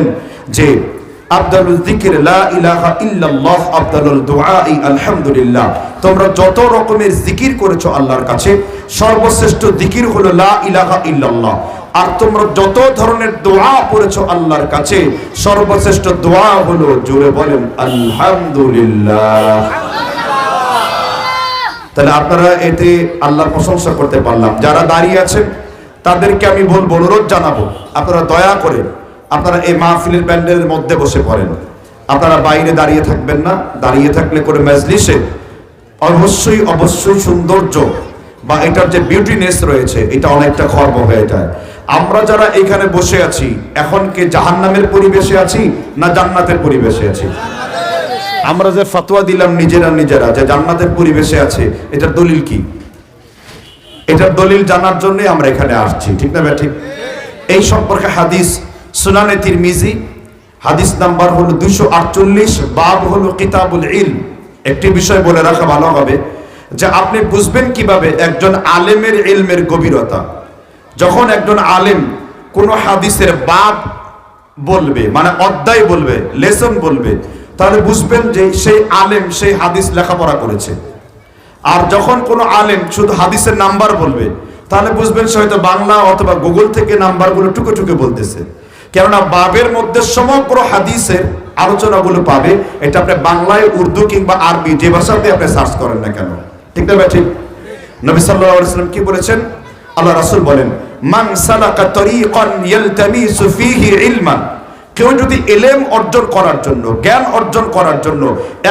বলেন যে সর্বশ্রেষ্ঠ দোয়া হলো, জোরে বলেন, আলহামদুলিল্লাহ। তাহলে আপনারা এতে আল্লাহর প্রশংসা করতে পারলাম। যারা দাঁড়িয়ে আছেন, তাদেরকে আমি বলব, অনুরোধ জানাব, আপনারা দয়া করে আপনারা এই মাহফিলের প্যান্ডেলের মধ্যে বসে পড়েন। আপনারা বাইরে দাঁড়িয়ে থাকবেন না। দাঁড়িয়ে থাকলে করে মজলিসে অবশ্যই অবশ্যই সৌন্দর্য বা এটার যে বিউটিনেস রয়েছে, এটা অনেকটা খর্ব হয়ে যায়। আমরা যারা এখানে বসে আছি, এখন কি জাহান্নামের পরিবেশে আছি না জান্নাতের পরিবেশে আছি? আমরা যে ফতোয়া দিলাম নিজেরা নিজেরা, যে জান্নাতের পরিবেশে আছে, এটার দলিল কি? এটার দলিল জানার জন্যই আমরা এখানে আসছি, ঠিক না ঠিক? এই সম্পর্কে হাদিস সুনানে তিরমিজি, হাদিস নাম্বার হলো দুশো আটচল্লিশ, বাব হলো কিতাবুল ইল একটি বিষয় বলে রাখা ভালো হবে যে আপনি বুঝবেন কীভাবে একজন আলেমের ইলমের গভীরতা। যখন একজন আলেম কোন হাদিসের বাব বলবে মানে অধ্যায় বলবে, লেসন বলবে, তাহলে বুঝবেন যে সেই আলেম সেই হাদিস লেখাপড়া করেছে। আর যখন কোনো আলেম শুধু হাদিসের নাম্বার বলবে, তাহলে বুঝবেন সে হয়তো বাংলা অথবা গুগল থেকে নাম্বারগুলো টুকে টুকে বলতেছে। কেননা বাবের মধ্যে সমগ্র হাদিসের আলোচনাগুলো পাবে, এটা আপনি বাংলায়, উর্দু কিংবা আরবি যে ভাষাতে আপনি সার্চ করেন না কেন? ঠিক না ঠিক? নবী ওয়াসাল্লাম কি বলেছেন? আল্লাহ রাসূল বলেন, মান সালাকা তরিকান ইয়ালতামিসু ফীহি ইলমান। কেউ যদি এলেম অর্জন করার জন্য, জ্ঞান অর্জন করার জন্য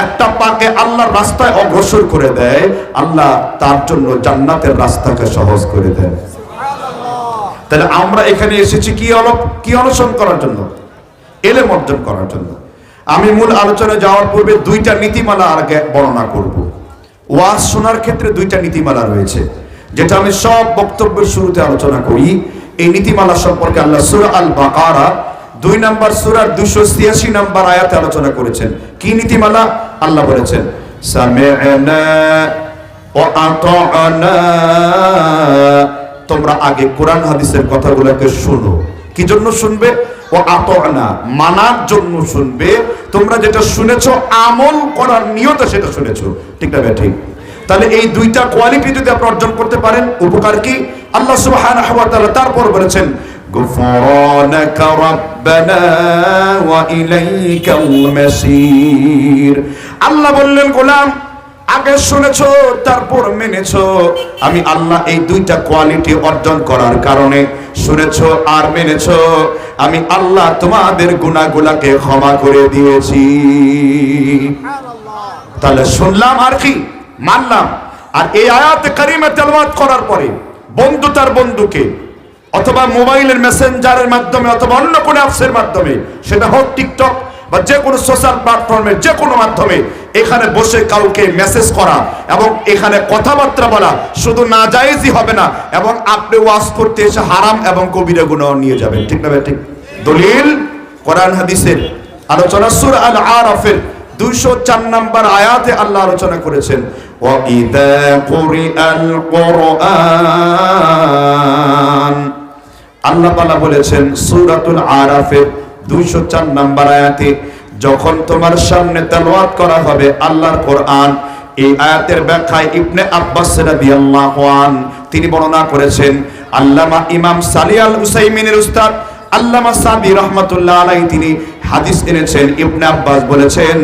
একটা পাকে আল্লাহর রাস্তায় অগ্রসর করে দেয়, আল্লাহ তার জন্য জান্নাতের রাস্তাকে সহজ করে দেয় তাহলে আমরা এখানে এসেছি কি অলপ, কি অনুসরণ করার জন্য? এলেম অর্জন করার জন্য। আমি মূল আলোচনায় যাওয়ার পূর্বে দুইটা নীতিমালা আর বর্ণনা করব। ওয়াজ শোনার ক্ষেত্রে দুইটা নীতিমালা রয়েছে, যেটা আমি সব বক্তব্যের শুরুতে আলোচনা করি। এই নীতিমালা সম্পর্কে আল্লাহ সুরা আল বাকারা দুই নাম্বার সুরার দুশো ছিয়াশি নাম্বার আয়াতে আলোচনা করেছেন। কি নীতিমালা? আল্লাহ বলেছেন আতা'না তোমরা আগে কোরআন হাদিসের কথাগুলোকে শোনো কি জন্য শুনবে ও আতনা মানার জন্য শুনবে তোমরা যেটা শুনেছো আমল করার নিয়তে সেটা শুনেছো ঠিক না ঠিক তাহলে এই দুইটা কোয়ালিটি যদি আপনি অর্জন করতে পারেন উপকার কি আল্লাহ সুবহানাহু ওয়া তাআলা তারপর বলেছেন غفرانك ربنا وإليك المصير আল্লাহ বললেন গোলাম আগে শুনেছো, তারপর মেনেছো। আমি আল্লাহ এই দুইটা কোয়ালিটি অর্জন করার কারণে শুনেছো আর মেনেছো। আমি আল্লাহ তোমাদের গুণাগুলাকে ক্ষমা করে দিয়েছি। তাহলে শুনলাম আর কি? মানলাম। আর এই আয়াত কারিমে তেলাওয়াত করার পরে বন্ধু তার বন্ধুকে, অথবা মোবাইলের মেসেঞ্জারের মাধ্যমে অথবা অন্য কোনো অ্যাপসের মাধ্যমে, সেটা হোক টিকটক বা যে কোনো সোশ্যাল প্ল্যাটফর্মের যে কোনো মাধ্যমে এখানে বসে কাউকে মেসেজ করা এবং এখানে কথাবার্তা বলা শুধু না জায়েজই হবে না এবং আপনি ওয়াজ করতে এসে হারাম এবং কবিরা গুণাও নিয়ে যাবেন ঠিক না ভাই ঠিক দলিল কোরআন হাদিসের আলোচনা সুর আল আরাফের দুইশো চার নাম্বার আয়াতে আল্লাহ আলোচনা করেছেন وَإِذَا قُرِئَ الْقُرْآنُ আল্লাহ তাআলা বলেছেন সূরাতুল আরাফের 204 নাম্বার আয়াতে যখন তোমার সামনে তেলাওয়াত করা হবে আল্লাহর কোরআন, এই আয়াতের ব্যাখ্যায় ইবনে আব্বাস রাদিয়াল্লাহু আন, তিনি বর্ণনা করেছেন, আল্লামা ইমাম সালি আল উসাইমিনের উস্তাদ আল্লামা সাদি রহমাতুল্লাহ আলাই তিনি হাদিস এনেছেন। ইবনে আব্বাস বলেছেন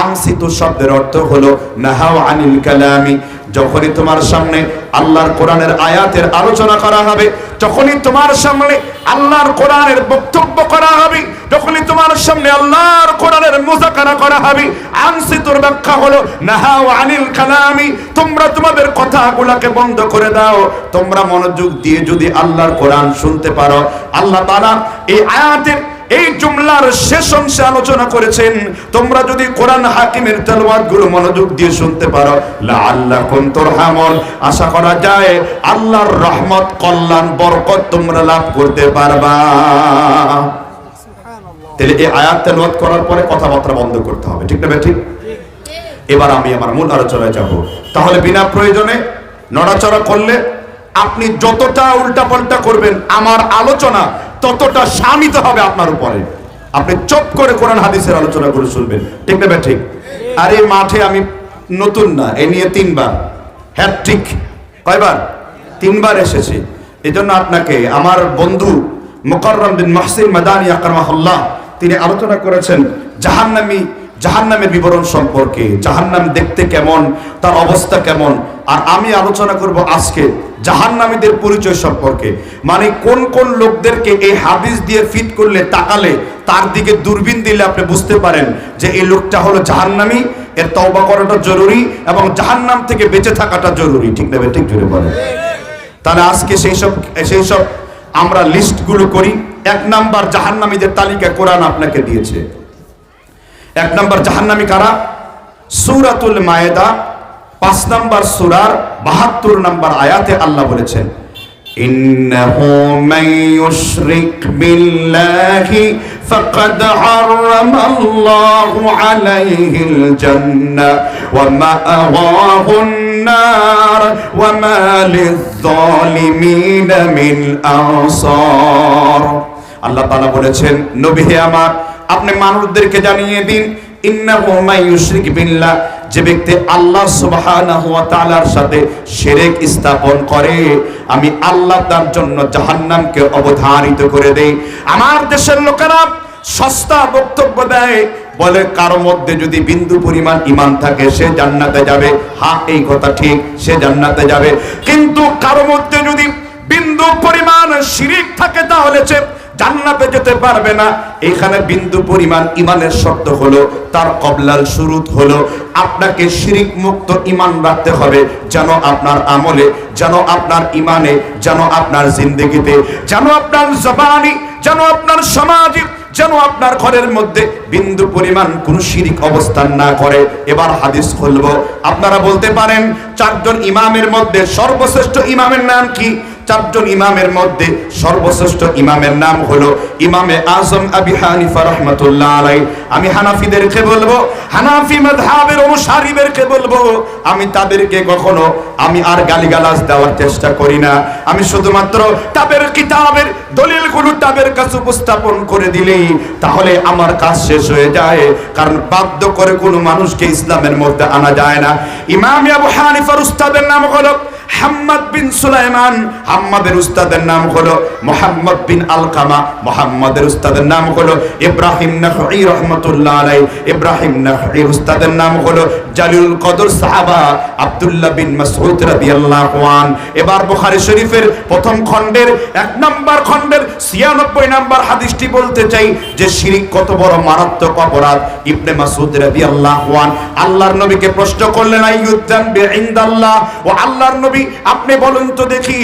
আনসিতু শব্দের অর্থ হলো নাহাও আনিল কালামি যখনই তোমার সামনে আল্লাহর কোরআনের আয়াতের আলোচনা করা হবে, যখনই তোমার সামনে আল্লাহর কোরআনের বক্তব্য করা হবে, যখনই তোমার সামনে আল্লাহর কোরআনের মুজাকারা করা হবে, আনসিতুর ব্যাখ্যা হলো নাহাও আনিল কালামি তোমরা তোমাদের কথাগুলোকে বন্ধ করে দাও। তোমরা মনোযোগ দিয়ে যদি আল্লাহর কোরআন শুনতে পারো, আল্লাহ তাআলা এই আয়াতের এই জুমলার শেষ অংশে আলোচনা করেছেন তোমরা যদি কোরআন হাকিমের তেলাওয়াতগুলো মনোযোগ দিয়ে শুনতে পারো লাআল্লাকুম তুরহামুন। আশা করা যায় আল্লাহর রহমত কল্যাণ বরকত তোমরা লাভ করতে পারবা। তাহলে এই আয়াত তেলাওয়াত করার পরে কথাবার্তা বন্ধ করতে হবে ঠিক না ঠিক? এবার আমি আমার মূল আলোচনায় যাব। তাহলে বিনা প্রয়োজনে নড়াচড়া করলে আপনি যতটা উল্টাপাল্টা করবেন আমার আলোচনা ততটা শামিত হবে আপনার উপরে। আপনি চপ করে কোরআন হাদিসের আলোচনা করে শুনবেন। ঠিক না ঠিক? আর এই মাঠে আমি নতুন না, এ নিয়ে তিনবার। হ্যাট্রিক কয়বার? তিনবার এসেছি। এই জন্য আপনাকে, আমার বন্ধু মোকাররম বিন মাহসিন মাদানি আকরমাহুল্লাহ, তিনি আলোচনা করেছেন জাহান্নামী জাহান্নামের বিবরণ সম্পর্কে, জাহান্নাম দেখতে কেমন, তার অবস্থা কেমন, আর আমি আলোচনা করব আজকে জাহান্নামীদের পরিচয় সম্পর্কে। মানে কোন কোন লোকদেরকে এই হাদিস দিয়ে ফিট করলে, তাকালে, তার দিকে দূরবীন দিলে আপনি বুঝতে পারেন যে এই লোকটা হলো জাহান্নামী, এর তওবা করাটা জরুরি এবং জাহান্নাম থেকে বেঁচে থাকাটা জরুরি। ঠিক না ঠিক জুড়ে বলেন। তাহলে আজকে সেই সব সেই সব আমরা লিস্টগুলো করি। এক নাম্বার জাহান্নামীদের তালিকা কোরআন আপনাকে দিয়েছে। এক নাম্বার জাহান্নামী কারা সূরাতুল মায়েদা পাঁচ নাম্বার সূরার বাহাত্তর নাম্বার আয়াতে আল্লাহ বলেছেন إنه من يشرك بالله فقد حرم الله عليه الجنة ومأواه النار وما للظالمين من أنصار আল্লাহ তাআলা বলেছেন নবী হে আমার আপনি মানুষদেরকে জানিয়ে দিন যে ব্যক্তি আল্লাহ সাথে শিরক স্থাপন করে, আমি আল্লাহ তার জন্য জাহান্নামকে অবধারিত করে দেই। আমার দেশের লোকেরা সস্তা বক্তব্য দেয়, বলে কারও মধ্যে যদি বিন্দু পরিমাণ ইমান থাকে, সে জান্নাতে যাবে। হা এই কথা ঠিক, সে জান্নাতে যাবে। কিন্তু কারও মধ্যে যদি বিন্দু পরিমাণ শিরিক থাকে, তাহলে সে জান্নাতে যেতে পারবে না। এখানে বিন্দু পরিমাণ ইমানের শর্ত হলো, তার কবলাল শুরুত হলো, আপনাকে শিরিক মুক্ত ইমান রাখতে হবে যেন আপনার আমলে, যেন আপনার ইমানে, যেন আপনার জিন্দগিতে, যেন আপনার জবানি, যেন আপনার সমাজে যেন আপনার ঘরের মধ্যে বিন্দু পরিমাণ কোন শিরিক অবস্থান না করে। এবার হাদিস খুলব। আপনারা বলতে পারেন, চারজন ইমামের মধ্যে সর্বশ্রেষ্ঠ ইমামের নাম কি? চারজন ইমামের মধ্যে সর্বশ্রেষ্ঠ ইমামের নাম হলো ইমামে আজম আবি হানিফা রহমতুল্লাহ আলাই আমি হানাফিদেরকে বলব, হানাফি মাযহাবের অনুসারীদেরকে বলব, আমি তাদেরকে কখনো আমি আর গালিগালাজ দেওয়ার চেষ্টা করি না। আমি শুধুমাত্র তাদের কিতাবের দলিলগুলো তাদের কাছে উপস্থাপন করে দিলেই তাহলে আমার কাজ শেষ হয়ে যায়। কারণ বাধ্য করে কোনো মানুষকে ইসলামের মধ্যে আনা যায় না। ইমাম আবু হানিফার উস্তাদের নাম হলো হাম্মাদ বিন সুলাইমান, হাম্মাদের উস্তাদের নাম হলো মোহাম্মদ বিন আলকামা, মোহাম্মদের উস্তাদের নাম হলো ইব্রাহিম নখঈ রহমতুল্লাহ আলাই ইব্রাহিম নখঈর উস্তাদের নাম হলো জালিল কদর সাহাবা আব্দুল্লাহ বিন মাসউদ রাদিয়াল্লাহু আন। এবার বুখারী শরীফের প্রথম খণ্ডের এক নাম্বার খণ্ডের 96 নাম্বার হাদিসটি বলতে চাই যে শিরিক কত বড় মারাত্মক অপরাধ। ইবনে মাসউদ রাদিয়াল্লাহু আন, আল্লাহর নবীকে প্রশ্ন করলেন আইয়ুদ্দাম বিইনদাল্লাহ ও আল্লাহর নবী আপনি বলুন তো দেখি,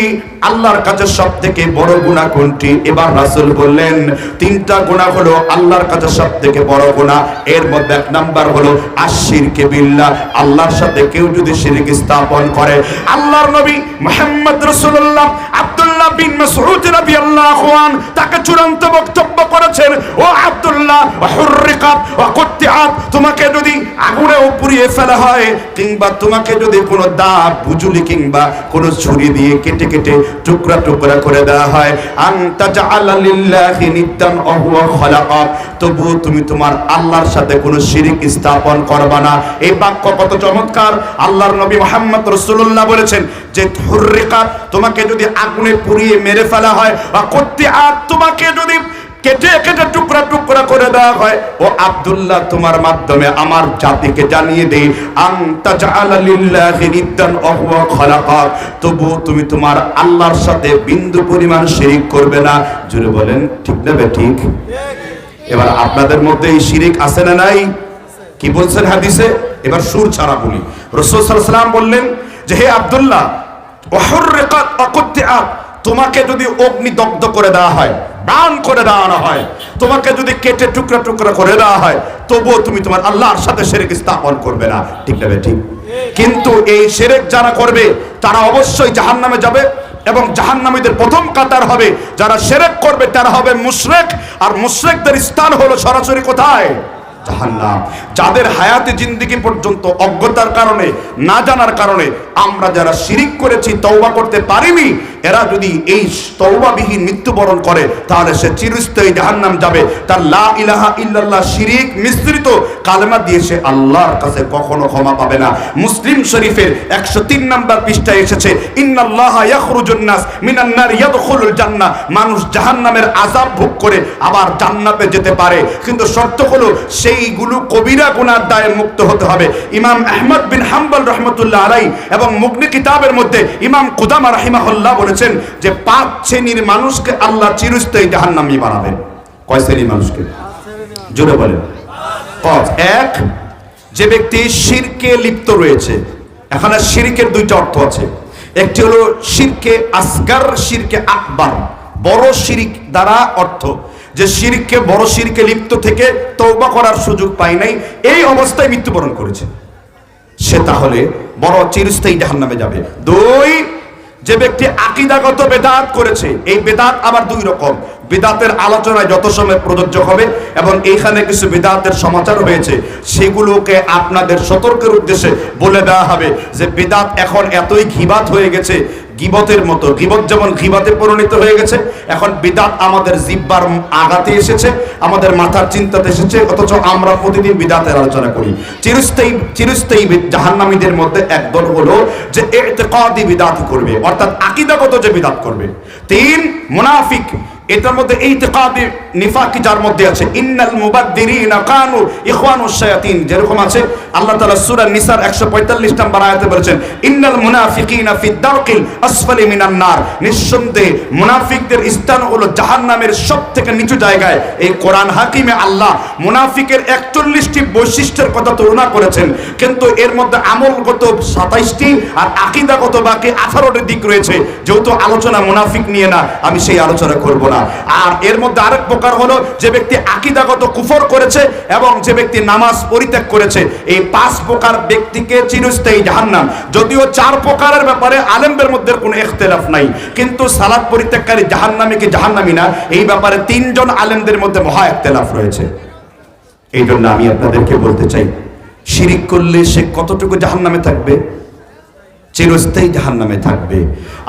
আল্লাহর কাছে সব থেকে বড় গুনাহ কোনটি? এবার রাসূল বললেন, তিনটা গুনাহ হলো আল্লাহর কাছে সব থেকে বড় গুনাহ এর মধ্যে এক নাম্বার হলো আশিরকে বিল্লাহ। আল্লাহর সাথে কেউ যদি শিরক স্থাপন করে, আল্লাহর নবী মুহাম্মদ রাসূলুল্লাহ আব্দুল্লাহ বিন মাসউদ রাদিয়াল্লাহু আন, তাকে চূড়ান্ত বক্তব্য করেছেন, ও আব্দুল্লাহ হুররিকাত ওয়া কুত্তিআত তোমাকে যদি আগুনে পুড়িয়ে ফেলা হয়, কিংবা তোমাকে যদি কোনো দা বুজুলি কিংবা কোনো ছুরি দিয়ে কেটে কেটে টুকরা টুকরা করে দেওয়া হয়। আনতা জাআলা লিল্লাহি নিদ্দান ওয়া হুয়া খালাকাক তবুও তুমি তোমার আল্লাহর সাথে কোনো শিরিক স্থাপন করবা না। এই বাক্য কত চমৎকার। আল্লাহর নবী মুহাম্মদ রাসূলুল্লাহ বলেছেন যে হুররিকাত তোমাকে যদি আগুনে পুড়িয়ে মেরে ফেলা হয়, বা করতে আর তোমাকে যদি কেটে কেটে টুকরা টুকরা করে দেওয়া হয়। ও আব্দুল্লাহ, তোমার মাধ্যমে আমার জাতিকে জানিয়ে দেই আনতা জাআলা লিল্লাহি নিদ্দান ওয়া খালাকাক তবু তুমি তোমার আল্লাহর সাথে বিন্দু পরিমাণ শিরিক করবে না। জুড়ে বলেন, ঠিক না বে ঠিক? এবার আপনাদের মধ্যে এই শিরিক আছে না নাই? কি বলছেন হাদিসে? এবার সুর ছাড়া বলি। রসুল সাল্লাল্লাহু আলাইহি বললেন যে, হে আব্দুল্লাহ ওয়াহুররিকাত ওয়া কুত্তিআত তোমাকে যদি অগ্নি দগ্ধ করে দেওয়া হয় বান করে দেওয়ানো হয়। তোমাকে যদি কেটে টুকরা টুকরা করে দেওয়া হয়, তবুও তুমি তোমার আল্লাহর সাথে সেরেক স্থাপন করবে না। ঠিক না ঠিক? কিন্তু এই সেরেক যারা করবে, তারা অবশ্যই জাহান্নামে যাবে এবং জাহান্নামীদের প্রথম কাতার হবে। যারা সেরেক করবে, তারা হবে মুশরেক। আর মুশরেকদের স্থান হলো সরাসরি কোথায়? জাহান্নাম। যাদের হায়াতে জিন্দিগি পর্যন্ত অজ্ঞতার কারণে, না জানার কারণে আমরা যারা শিরিক করেছি, তওবা করতে পারিনি এরা যদি এই তওবাবিহীন মৃত্যুবরণ করে, তাহলে সে চিরস্থায়ী জাহান্নাম যাবে। তার লা ইলাহা ইল্লাল্লাহ শিরিক মিশ্রিত কালেমা দিয়ে সে আল্লাহর কাছে কখনো ক্ষমা পাবে না। মুসলিম শরীফের একশো তিন নম্বর পৃষ্ঠায় এসেছে, ইন্নাল্লাহা নাস মিনান নার ইয়াদখুলুল জান্নাহ। মানুষ জাহান্নামের আযাব ভোগ করে আবার জান্নাতে যেতে পারে। কিন্তু শর্ত হলো সেইগুলো কবিরা গুনার দায়ে মুক্ত হতে হবে। ইমাম আহমদ বিন হাম্বল রহমতুল্লাহ আলাই এবং মুগনি কিতাবের মধ্যে ইমাম কুদামা রাহিমাহুল্লাহ বলেছেন যে পাঁচ শ্রেণির মানুষকে আল্লাহ চিরস্থায়ী জাহান্নামী বানাবেন। কয় শ্রেণির মানুষকে? জোরে বলেন। এক, যে ব্যক্তি শিরকে লিপ্ত রয়েছে। এখানে শিরকের দুইটা অর্থ আছে। একটি হলো শিরকে আসগার, শিরকে আকবার। বড় শিরিক দ্বারা অর্থ, যে শিরকে, বড় শিরকে লিপ্ত থেকে তৌবা করার সুযোগ পায় নাই, এই অবস্থায় মৃত্যুবরণ করেছে। সে তাহলে বড় চিরস্থায়ী জাহান্নামে যাবে। দুই যে ব্যক্তি আকিদাগত বেদাত করেছে, এই বেদাত আবার দুই রকম। বেদাতের আলোচনায় যত সময় প্রযোজ্য হবে এবং এইখানে কিছু বেদাতের সমাচার হয়েছে সেগুলোকে আপনাদের সতর্কের উদ্দেশ্যে বলে দেওয়া হবে যে বেদাত এখন এতই ঘিবাত হয়ে গেছে গিবতের মতো। গিবত যেমন গিবাতে পরিণত হয়ে গেছে, এখন বিদাত আমাদের জিব্বার আঘাতে এসেছে, আমাদের মাথার চিন্তাতে এসেছে, অথচ আমরা প্রতিদিন বিদাতের আলোচনা করি। চিরস্থায়ী চিরস্থায়ী জাহান্নামীদের মধ্যে একদল হলো যে এতেকাদি বিদাত করবে, অর্থাৎ আকিদাগত যে বিদাত করবে। তিন, মুনাফিক এটার মধ্যে এই তেকাদি নিফাকি যার মধ্যে আছে, ইন্নাল মুবাদ্দিরিনা কানু ইখওয়ানুশ শায়াতিন যেরকম আছে, আল্লাহ তাআলা সূরা নিসার 145 নম্বর আয়াতে বলেছেন, ইন্নাল মুনাফিকিনা ফি দারকিল আসফালি মিনান নার নিঃসন্দেহে মুনাফিকদের স্থান হলো জাহান্নামের সবথেকে নিচু জায়গায়। এই কোরআন হাকিমে আল্লাহ মুনাফিকের 41টি বৈশিষ্ট্যের কথা তুলনা করেছেন, কিন্তু এর মধ্যে আমলগত 27টি আর আকীদাগত বাকি 18টি দিক রয়েছে, যেহেতু আলোচনা মুনাফিক নিয়ে না, আমি সেই আলোচনা করব না। আর এর মধ্যে আরেক প্রকার হলো যে ব্যক্তি আকীদাগত কুফর করেছে এবং যে ব্যক্তি নামাজ পরিত্যাগ করেছে, এই পাঁচ প্রকার ব্যক্তিকে চিরস্থায়ী জাহান্নাম। যদিও চার প্রকারের ব্যাপারে আলেমদের মধ্যে কোনো ইখতিলাফ নাই, কিন্তু সালাত পরিত্যাগকারী জাহান্নামী কি জাহান্নামী না? এই ব্যাপারে তিনজন আলেমদের মধ্যে মহা ইখতিলাফ রয়েছে। এই জন্য আমি আপনাদেরকে বলতে চাই, শিরিক করলে সে কতটুকু জাহান্নামে থাকবে? চিরস্থায়ী জাহান্নামে থাকবে।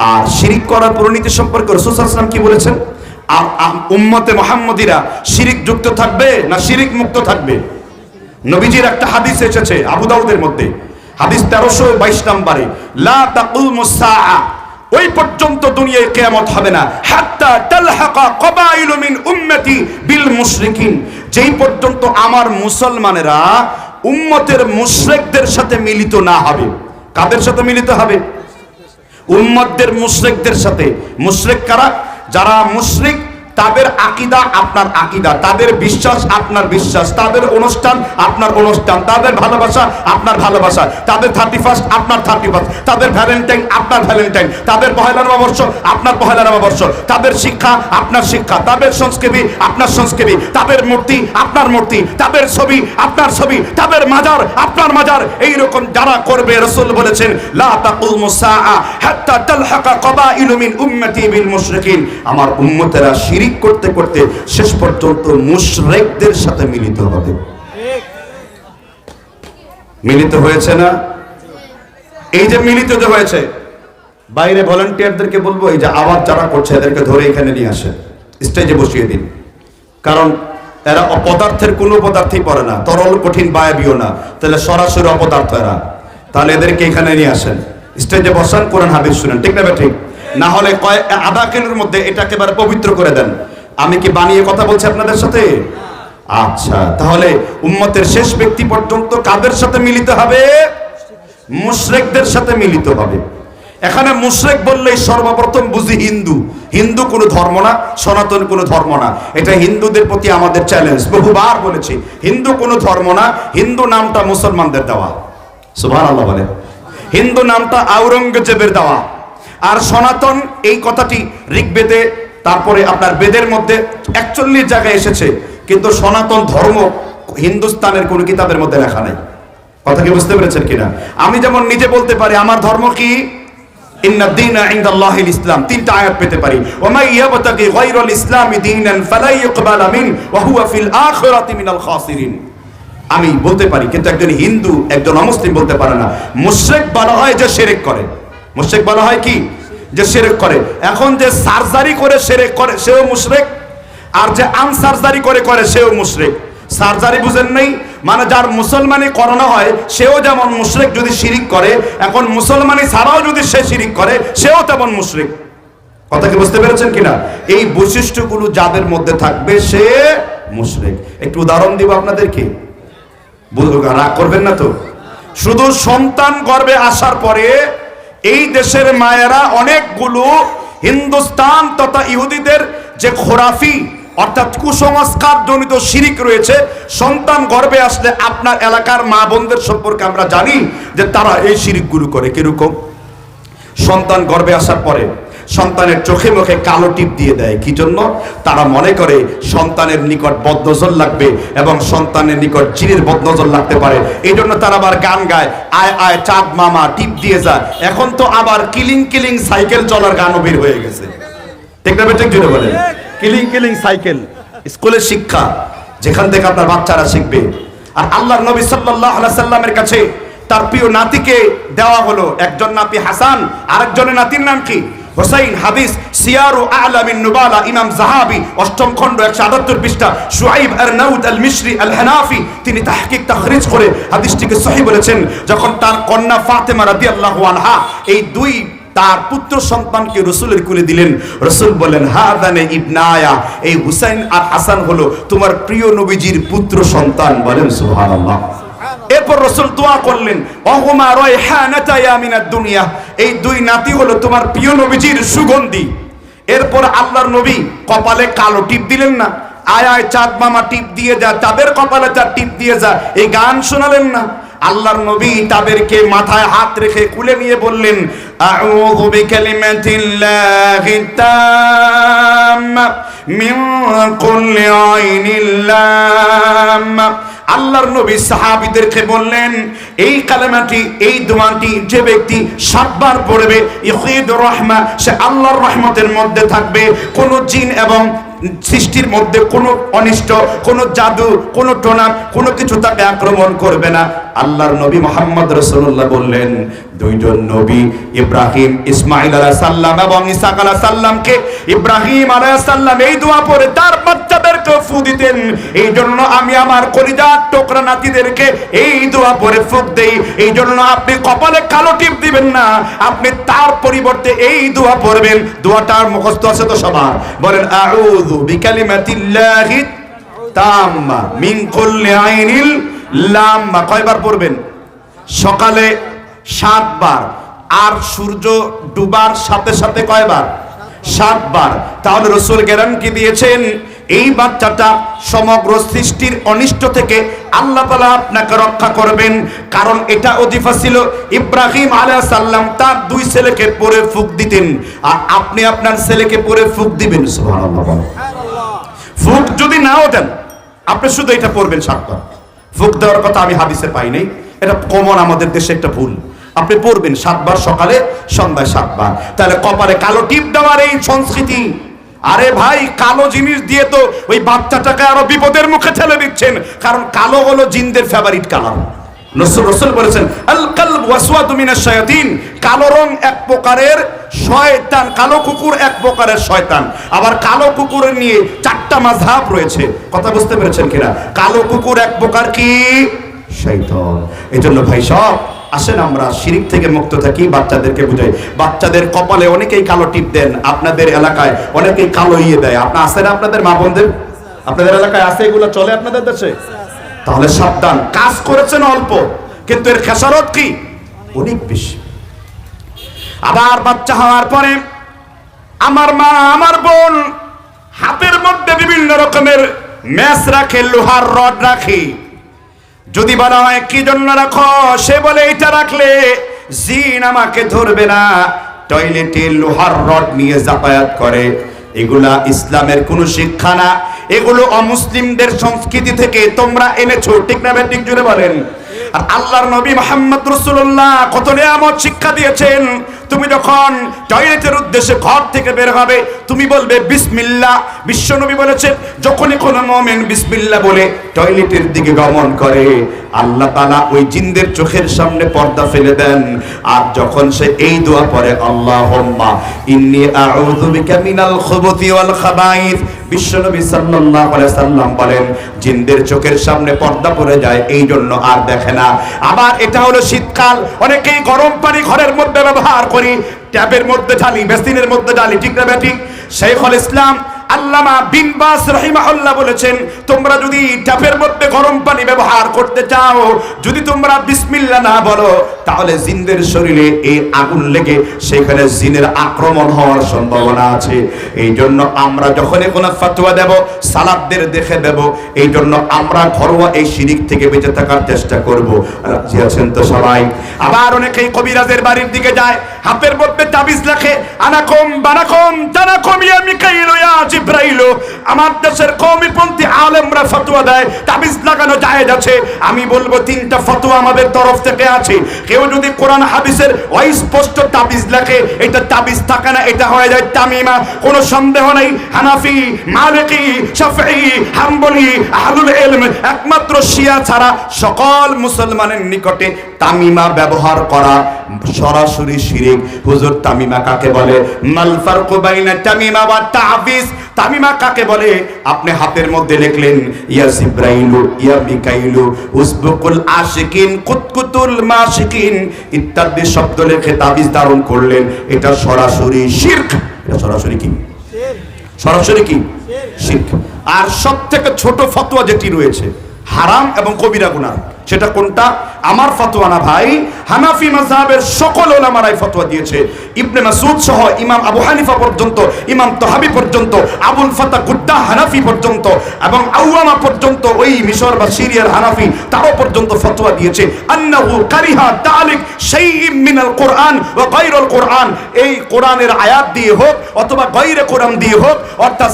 আর শিরিক করার পরিণতি সম্পর্কে রসুল সাল্লাল্লাহু কি বলেছেন? উম্মতে মোহাম্মদীরা শিরিক যুক্ত থাকবে না শিরিক মুক্ত থাকবে? নবীজির একটা হাদিস এসেছে আবু দাউদের মধ্যে। হাদিস তেরোশো বাইশ নম্বরে, লা ওই পর্যন্ত দুনিয়ায় কিয়ামত হবে না। হাত্তা তালহাকা কবাইলু মিন উম্মতি বিল মুশরিকিন। যেই পর্যন্ত আমার মুসলমানেরা উম্মতের মুশরিকদের সাথে মিলিত না হবে, কাদের সাথে মিলিত হবে? উম্মতদের মুশরিকদের সাথে। মুশরিক কারা? যারা মুশরিক তাদের আকিদা আপনার আকিদা, তাদের বিশ্বাস আপনার বিশ্বাস, তাদের অনুষ্ঠান আপনার অনুষ্ঠান, তাদের ভালোবাসা আপনার ভালোবাসা, তাদের থার্টি ফার্স্ট আপনার থার্টি ফার্স্ট তাদের ভ্যালেন্টাইন আপনার ভ্যালেন্টাইন তাদের পহেলা নববর্ষ আপনার পহেলা নববর্ষ, তাদের শিক্ষা আপনার শিক্ষা, তাদের সংস্কৃতি আপনার সংস্কৃতি, তাদের মূর্তি আপনার মূর্তি, তাদের ছবি আপনার ছবি, তাদের মাজার আপনার মাজার এই রকম যারা করবে রসুল বলেছেন আমার উম্মতেরা শিরিক করতে করতে শেষ পর্যন্ত মুশরিকদের সাথে মিলিত হবে। মিলিত হয়েছে না? এই যে মিলিত যে হয়েছে, বাইরে ভলান্টিয়ারদেরকে বলব, এই যে আওয়াজ যারা করছে, এদেরকে ধরে এখানে নিয়ে আসে। স্টেজে বসিয়ে দিন। কারণ এরা অপদার্থের কোনো পদার্থই পড়ে না। তরল, কঠিন বায়াবিও না। তাহলে সরাসরি অপদার্থ এরা। তাহলে এদেরকে এখানে নিয়ে আসেন। স্টেজে বসান, কোরআন হাদিস শুনেন। ঠিক না ঠিক? না হলে কয় আধা কিলোর মধ্যে এটা একেবারে পবিত্র করে দেন। আমি কি বানিয়ে কথা বলছি আপনাদের সাথে? আচ্ছা তাহলে উম্মতের শেষ ব্যক্তি পর্যন্ত কাদের সাথে মিলিত হবে? মুশরেকদের সাথে মিলিত হবে। এখানে মুশরেক বললেই সর্বপ্রথম বুঝি হিন্দু। হিন্দু কোনো ধর্ম না, সনাতন কোনো ধর্ম না। এটা হিন্দুদের প্রতি আমাদের চ্যালেঞ্জ বহুবার বলেছি, হিন্দু কোনো ধর্ম না, হিন্দু নামটা মুসলমানদের দেওয়া। সুবহানাল্লাহ বলে হিন্দু নামটা আওরঙ্গজেবের দেওয়া। আর সনাতন এই কথাটি ঋগ্বেদে, তারপরে আপনার বেদের মধ্যে একচল্লিশ জায়গায় এসেছে, কিন্তু সনাতন ধর্ম হিন্দুস্তানের কোনো কিতাবের মধ্যে লেখা নাই। কথা কি বুঝতে পেরেছেন কিনা? আমি যেমন নিজে বলতে পারি, আমার ধর্ম কি? ইসলাম, তিনটা পেতে পারি। আমি বলতে পারি, কিন্তু একজন হিন্দু, একজন অমুসলিম বলতে পারে না। মুশরিক বলা হয় যে শিরক করে। মুশরিক বলা হয় কি? যে সেরেক করে। এখন যে সার্জারি করে সেরেক করে, সেও মুশরেক, আর যে আনসার্জারি করে করে, সেও মুশরেক। সার্জারি বুঝেন নেই? মানে যার মুসলমানি করানো হয়, সেও যেমন মুশরেক যদি শিরিক করে, এখন মুসলমানি ছাড়াও যদি সে শিরিক করে, সেও তেমন মুশরেক। কথা কি বুঝতে পেরেছেন কিনা? এই বৈশিষ্ট্যগুলো যাদের মধ্যে থাকবে, সে মুশরেক। একটু উদাহরণ দিব আপনাদেরকে? রাগ করবেন না তো? শুধু সন্তান গর্বে আসার পরে এই দেশের মায়েরা অনেকগুলো হিন্দুস্তান তথা ইহুদিদের যে খোরাফি, অর্থাৎ কুসংস্কার জনিত শিরিক রয়েছে, সন্তান গর্বে আসলে আপনার এলাকার মা বোনদের সম্পর্কে আমরা জানি যে তারা এই শিরিকগুলো করে। কীরকম? সন্তান গর্বে আসার পরে সন্তানের চোখে মুখে কালো টিপ দিয়ে দেয়। কি জন্য? তারা মনে করে সন্তানের নিকট বদনজর লাগবে এবং সন্তানের নিকট চিনির বদনজর লাগতে পারে। এই জন্য তারা আবার গান গায়, আয় আয়, চাঁদ মামা, টিপ দিয়ে যা এখন তো আবার কিলিং কিলিং সাইকেল চলার গানও বের হয়ে গেছে। ঠিক কিলিং কিলিং সাইকেল, স্কুলের শিক্ষা, যেখান থেকে আপনার বাচ্চারা শিখবে। আর আল্লাহর নবী আলাইহি সাল্লামের কাছে তার প্রিয় নাতিকে দেওয়া হলো। একজন নাতি হাসান, আরেকজনের নাতির নাম কি? হোসাইন হাদিস, সিয়ারু আলামিন নুবালা, ইমাম জাহাবি অষ্টম খণ্ড একশো আটাত্তর পৃষ্ঠা, শুআইব আর নাউদ আল মিশরি আল হানাফি তিনি তাহকিক তাখরিজ করে হাদিসটিকে সহি বলেছেন, যখন তার কন্যা ফাতেমা রাদিয়াল্লাহু আনহা এই দুই তার পুত্র সন্তানকে রসুলের কুলে দিলেন, রসুল বলেন হা হাদানে ইবনায়া। এই হুসাইন আর হাসান হলো তোমার প্রিয় নবীজির পুত্র সন্তান বলেন, সুবহানাল্লাহ। এরপর রসুল দোয়া করলেন, অহুমা ইয়া মিনাদ দুনিয়া। এই দুই নাতি হলো তোমার প্রিয় নবীজির সুগন্ধি। এরপর আল্লাহর নবী কপালে কালো টিপ দিলেন না। আয় আয়, চাঁদ মামা টিপ দিয়ে যা, তাদের কপালে তার টিপ দিয়ে যা, এই গান শোনালেন না। আল্লাহর নবী তাদেরকে মাথায় হাত রেখে কুলে নিয়ে বললেন লাম্মা আল্লাহর নবী সাহাবীদেরকে বললেন, এই কালেমাটি, এই দোয়াটি যে ব্যক্তি সাতবার পড়বে ইহিদ রহমা, সে আল্লাহর রহমতের মধ্যে থাকবে। কোন জিন এবং সৃষ্টির মধ্যে কোনো অনিষ্ট, কোনো জাদু, কোনো টোনা, কোনো কিছু তাকে আক্রমণ করবে না। আল্লাহর নবী মোহাম্মদ রসুল্লাহ বললেন, দুইজন নবী, ইব্রাহিম ইসমাইল আলাহ সাল্লাম এবং ইসাক আলাহ সাল্লামকে ইব্রাহিম আলাহ সাল্লাম এই দোয়া পরে তার দিতেন। এই জন্য আমি আমার কলিজার টোকরা নাতিদেরকে এই দোয়া পরে ফুক দেই। এই জন্য আপনি কপালে কালো টিপ দিবেন না। আপনি তার পরিবর্তে এই দোয়া পড়বেন। দোয়াটার মুখস্থ আছে তো সবার। বলেন, আউযু বিকালিমাতিল্লাহি তাম্মা মিন কুল্লি আইনিল লাম্মা। কয়বার পড়বেন? সকালে সাতবার। আর সূর্য ডুবার সাথে সাথে কয়বার? সাতবার। তাহলে রসুল গ্যারান্টি দিয়েছেন? এই বাচ্চাটা সমগ্র সৃষ্টির অনিষ্ট থেকে আল্লাহ তালা আপনাকে রক্ষা করবেন। কারণ এটা অধিফা ছিল ইব্রাহিম আলাহ সাল্লাম তার দুই ছেলেকে পরে ফুক দিতেন। আর আপনি আপনার ছেলেকে পরে ফুক দিবেন ফুক যদি নাও দেন, আপনি শুধু এটা পড়বেন সাতবার ফুক দেওয়ার কথা আমি হাদিসে পাই নাই। এটা কমন আমাদের দেশে একটা ভুল। আপনি পড়বেন সাতবার সকালে, সন্ধ্যায় সাতবার। তাহলে কপালে কালো টিপ দেওয়ার এই সংস্কৃতি। আরে ভাই, কালো জিনিস দিয়ে তো ওই বাচ্চাটাকে আরও বিপদের মুখে ঠেলে দিচ্ছেন। কারণ কালো হলো জিনদের ফেভারিট কালার রসুল বলেছেন, আল কালব ওয়াসওয়াদু মিনাশ শায়াতিন। কালো রং এক প্রকারের শয়তান, কালো কুকুর এক প্রকারের শয়তান। আবার কালো কুকুরের নিয়ে চারটা মাযহাব রয়েছে। কথা বুঝতে পেরেছেন কিনা? কালো কুকুর এক প্রকার কি? শয়তান। এজন্য ভাই সব আসেন, আমরা শিরিক থেকে মুক্ত থাকি, বাচ্চাদেরকে বুঝাই। বাচ্চাদের কপালে অনেকেই কালো টিপ দেন, আপনাদের এলাকায় অনেকেই কালো ইয়ে দেয়। আপনার আছে না আপনাদের মা বোনদের? আপনাদের এলাকায় আছে এগুলো? চলে আপনাদের দেশে? তাহলে সাবধান, কাজ করেছেন অল্প, কিন্তু এর খেসারত কি? অনেক বেশি। আবার বাচ্চা হওয়ার পরে আমার মা, আমার বোন হাতের মধ্যে বিভিন্ন রকমের ম্যাচ রাখে, লোহার রড রাখে। যদি বলা হয়, কি জন্য রাখো? সে বলে, এটা রাখলে জিন আমাকে ধরবে না। টয়লেটে লোহার রড নিয়ে যাতায়াত করে। এগুলা ইসলামের কোনো শিক্ষা না। এগুলো অমুসলিমদের সংস্কৃতি থেকে তোমরা এনেছো। ঠিক না ঠিক জুড়ে বলেন। আর আল্লাহর নবী মোহাম্মদ রসুল্লাহ কত নিয়ামত শিক্ষা দিয়েছেন। তুমি যখন টয়লেটের উদ্দেশ্যে ঘর থেকে বের হবে, তুমি বলবে বিসমিল্লা বিশ্বনবী বলেছেন, যখনই কোনো মোমেন বিসমিল্লা বলে টয়লেটের দিকে গমন করে, আল্লাহ তাআলা ওই জিনদের চোখের সামনে পর্দা ফেলে দেন। আর যখন সে এই দোয়া পড়ে, আল্লাহুম্মা ইন্নী আউযু বিকা মিনাল খুবুতি ওয়াল খাবাইথ বিশ্বনবী সাল্লাল্লাহু আলাইহি সাল্লাম বলেন, জিনদের চোখের সামনে পর্দা পড়ে যায় এই জন্য আর দেখে না। আবার এটা হলো শীতকাল, অনেকেই গরম পানি ঘরের মধ্যে ব্যবহার করি, ট্যাপের মধ্যে ঢালি, মেশিনের মধ্যে ঢালি, ঠিক না ব্যাটিং শেখুল ইসলাম আল্লামা বিন বাস রহিমাহুল্লাহ বলেছেন, তোমরা যদি ট্যাপের মধ্যে গরম পানি ব্যবহার করতে চাও, যদি তোমরা বিসমিল্লাহ না বলো, তাহলে জিনদের শরীরে এই আগুন লেগে সেখানে জিনের আক্রমণ হওয়ার সম্ভাবনা আছে। এই জন্য আমরা যখনই কোনো ফতোয়া দেব, সালাদদের দেখে দেব এই জন্য আমরা ঘরোয়া এই শিরিক থেকে বেঁচে থাকার চেষ্টা করব। রাজি আছেন তো সবাই? আবার অনেকেই কবিরাজের বাড়ির দিকে যায়, হাতের মধ্যে তাবিজ লেখে, আনাকম বানাকম তানাকম ইয়া মিকাইল ইয়া জিব্রাইল আমার দেশের কওমিপন্থী আলেমরা ফতোয়া দেয়, তাবিজ লাগানো জায়েজ আছে। আমি বলব তিনটা ফতোয়া আমাদের তরফ থেকে আছে। কেউ যদি কোরআন হাদিসের অস্পষ্ট তাবিজ লেখে, এটা তাবিজ থাকে না, এটা হয়ে যায় তামিমা। কোনো সন্দেহ নেই, হানাফি, মালিকি শাফি হাম্বলি, আহলুল ইলম, একমাত্র শিয়া ছাড়া সকল মুসলমানের নিকটে তামিমা ব্যবহার করা সরাসরি শিরিক। হুজুর তামিমা কাকে বলে? মাল ফারকু বাইনা তামিমা ওয়া তাবিজ তামিমা কাকে বলে? আপনি হাতের মধ্যে লিখলেন, ইয়া জিব্রাইলু, ইয়া মিকাইলু, উসবুকুল আশিকিন, কুতকুতুল মাশিকিন ইত্যাদি শব্দ লিখে তাবিজ ধারণ করলেন। এটা সরাসরি শিরক। এটা সরাসরি কি? সরাসরি কি? শিরক। আর সব থেকে ছোট ফতোয়া যেটি রয়েছে, হারাম এবং কবিরা গুনাহ। সেটা কোনটা? আমার ফতোয়া না ভাই। হানাফি মাযহাবের সকল ওলামারাই ফতোয়া দিয়েছে। ইবনে মাসউদ সহ ইমাম আবু হানিফা পর্যন্ত, ইমাম তাহাবি পর্যন্ত, আবুল ফাতা গুদ্দা হানাফি পর্যন্ত এবং আউয়ামা পর্যন্ত, ওই মিশর বা সিরিয়ার হানাফি, তারও পর্যন্ত ফতোয়া দিয়েছে। আন্নাহু কারিহা তালিক মিনাল কোরআন ওয়া কোরআন। এই কোরআনের আয়াত দিয়ে হোক অথবা কোরআন দিয়ে হোক, অর্থাৎ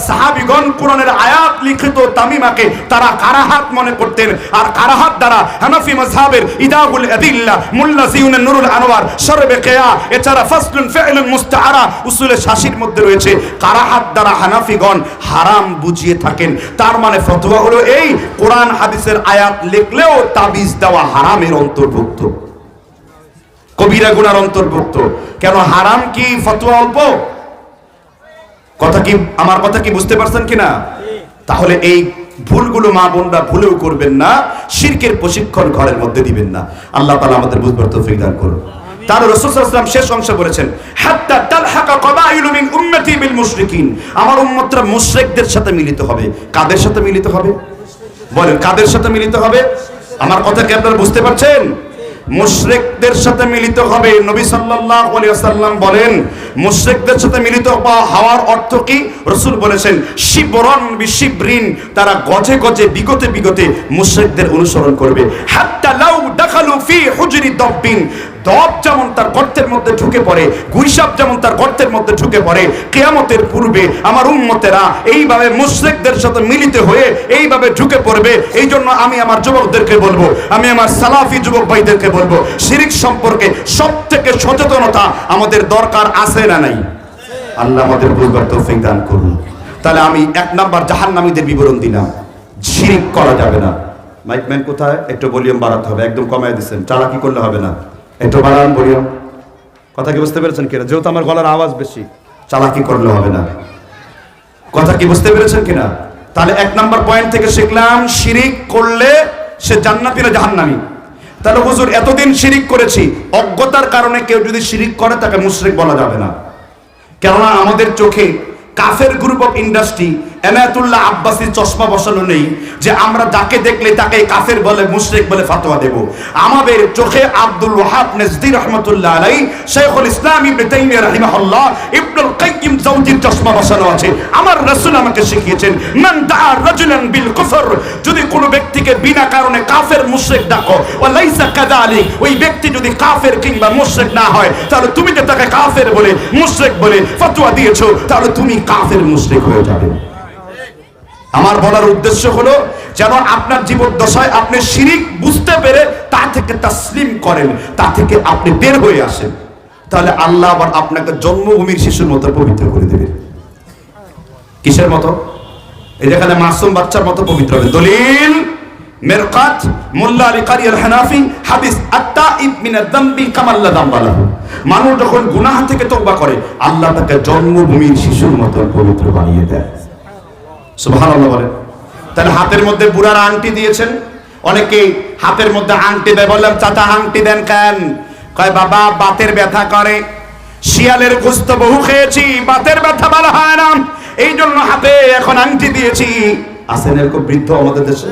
কোরআনের আয়াত লিখিত তামিমাকে তারা কারাহাত মনে করতেন। আর কারাহাত দ্বারা হানাফি মাযহাবের ইদাবুল আদিল্লা মুল্লা জিউন নুরুল আনোয়ার শরবে কেয়া এছাড়া ফাসলুন ফি'লুন মুস্তাআরা উসুলে শাসির মধ্যে রয়েছে। কারাহাত দ্বারা হানাফিগণ হারাম বুঝিয়ে থাকেন। তার মানে ফতোয়া হলো এই কোরআন হাদিসের আয়াত লিখলেও তাবিজ দেওয়া হারামের অন্তর্ভুক্ত। কবিরা গুনার অন্তর্ভুক্ত। কেন হারাম কি ফতোয়া অল্প? কথা কি আমার কথা কি বুঝতে পারছেন কিনা? তাহলে এই ভুলগুলো মা বোনরা ভুলেও করবেন না, শিরকের প্রশিক্ষণ ঘরের মধ্যে দিবেন না। আল্লাহ তালা আমাদের বুঝবার তৌফিক দান করুন। তার রসুলাম শেষ অংশে বলেছেন আমার উম্মতরা মুশরিকদের সাথে মিলিত হবে। কাদের সাথে মিলিত হবে? বলেন, কাদের সাথে মিলিত হবে? আমার কথা কি আপনারা বুঝতে পারছেন? মুশরিকদের সাথে মিলিত হবে। নবী সাল্লাহ আলাইহি ওয়াসাল্লাম বলেন, মুশরিকদের সাথে মিলিত হওয়া- হওয়ার অর্থ কি? রসুল বলেছেন, শিবরণ বিশিবরিন, তারা গজে গজে, বিগতে বিগতে মুশ্রেকদের অনুসরণ করবে। হাত্তা লাউ দাখালু ফি হুজরি দব্বিন। দব যেমন তার গর্তের মধ্যে ঢুকে পড়ে গুইসাপ যেমন তার গর্তের মধ্যে ঢুকে পড়ে, কেয়ামতের পূর্বে আমার এইভাবে সাথে মিলিত হয়ে এইভাবে ঢুকে পড়বে। এই জন্য আমি আমার যুবকদেরকে বলব, আমি আমার সালাফি যুবক ভাইদেরকে বলব, শিরিক সম্পর্কে সব থেকে সচেতনতা আমাদের দরকার আছে না নাই? আল্লাহ আমাদের তৌফিক দান করুন। তাহলে আমি এক নাম্বার জাহান্নামীদের বিবরণ দিলাম। শিরিক করা যাবে না। মাইকম্যান কোথায়? একটু ভলিউম বাড়াতে হবে, একদম কমায় দিচ্ছেন। চালাকি করলে হবে না? একটু বাড়ান ভলিউম। কথা কি বুঝতে পেরেছেন কিনা? যেহেতু আমার গলার আওয়াজ বেশি চালাকি করলে হবে না? কথা কি বুঝতে পেরেছেন কিনা? তাহলে এক নাম্বার পয়েন্ট থেকে শিখলাম, শিরিক করলে সে জান্নাতি না জাহান্নামী। তাহলে হুজুর, এতদিন শিরিক করেছি, অজ্ঞতার কারণে কেউ যদি শিরিক করে, তাকে মুশরিক বলা যাবে না। কেননা আমাদের চোখে কাফের গ্রুপ অফ ইন্ডাস্ট্রি এনায়াতুল্লাহ আব্বাসির চশমা বসানো নেই যে আমরা যাকে দেখলে তাকে কাফের বলে, মুশরিক বলে ফতোয়া দেব। আমাদের চোখে আব্দুল ওয়াহাব নজদি রহমতুল্লাহ আলাই শেখুল ইসলাম ইবনে তাইমিয়া রাহিমাহুল্লাহ, ইবনুল কাইয়িম জাওজির চশমা বসানো আছে। আমার রাসূল আমাকে শিখিয়েছেন, মান দাআ রাজুলান বিল কুফর যদি কোনো ব্যক্তিকে বিনা কারণে কাফের, মুশরিক ডাকো, ওয়া লাইসা কাযালিক ওই ব্যক্তি যদি কাফের কিংবা মুশরিক না হয়, তাহলে তুমি যে তাকে কাফের বলে, মুশরিক বলে ফতোয়া দিয়েছ, তাহলে তুমি কাফের, মুশরিক হয়ে যাবে। আমার বলার উদ্দেশ্য হলো যেন আপনার জীবন দশায় আপনি শিরিক বুঝতে পেরে তা থেকে তাসলিম করেন, তা থেকে আপনি বের হয়ে আসেন। তাহলে আল্লাহ আবার আপনাকে জন্মভূমির শিশুর মতো পবিত্র করে দেবে। কিসের মতো? এই যেখানে মাসুম বাচ্চার মতো পবিত্র হবে। দলিল, মেরকাত, মোল্লা আলী কারি আল হানাফি হাদিস আত্তা আদ-দামবি কামাল্লা মানুষ যখন গুনাহ থেকে তওবা করে, আল্লাহ তাকে জন্মভূমির শিশুর মতো পবিত্র বানিয়ে দেয়। বলেন। তাহলে হাতের মধ্যে বুড়ার আংটি দিয়েছেন হাতের মধ্যে আংটি দেয়, বললাম, চাচা, আংটি দেন কেন? কয়, বাবা, বাতের ব্যথা করে। শিয়ালের বহু খেয়েছি, বাতের ব্যথা ভালো হয় না। এই জন্য হাতে এখন আংটি দিয়েছি। আছেন এরকম বৃদ্ধ আমাদের দেশে?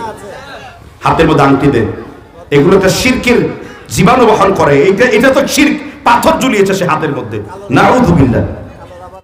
হাতের মধ্যে আংটি দেন। এগুলো একটা শিরকের জীবাণু বহন করে। এটা এটা তো শির্ক পাথর ঝুলিয়েছে সে হাতের মধ্যে। নাউযুবিল্লাহ।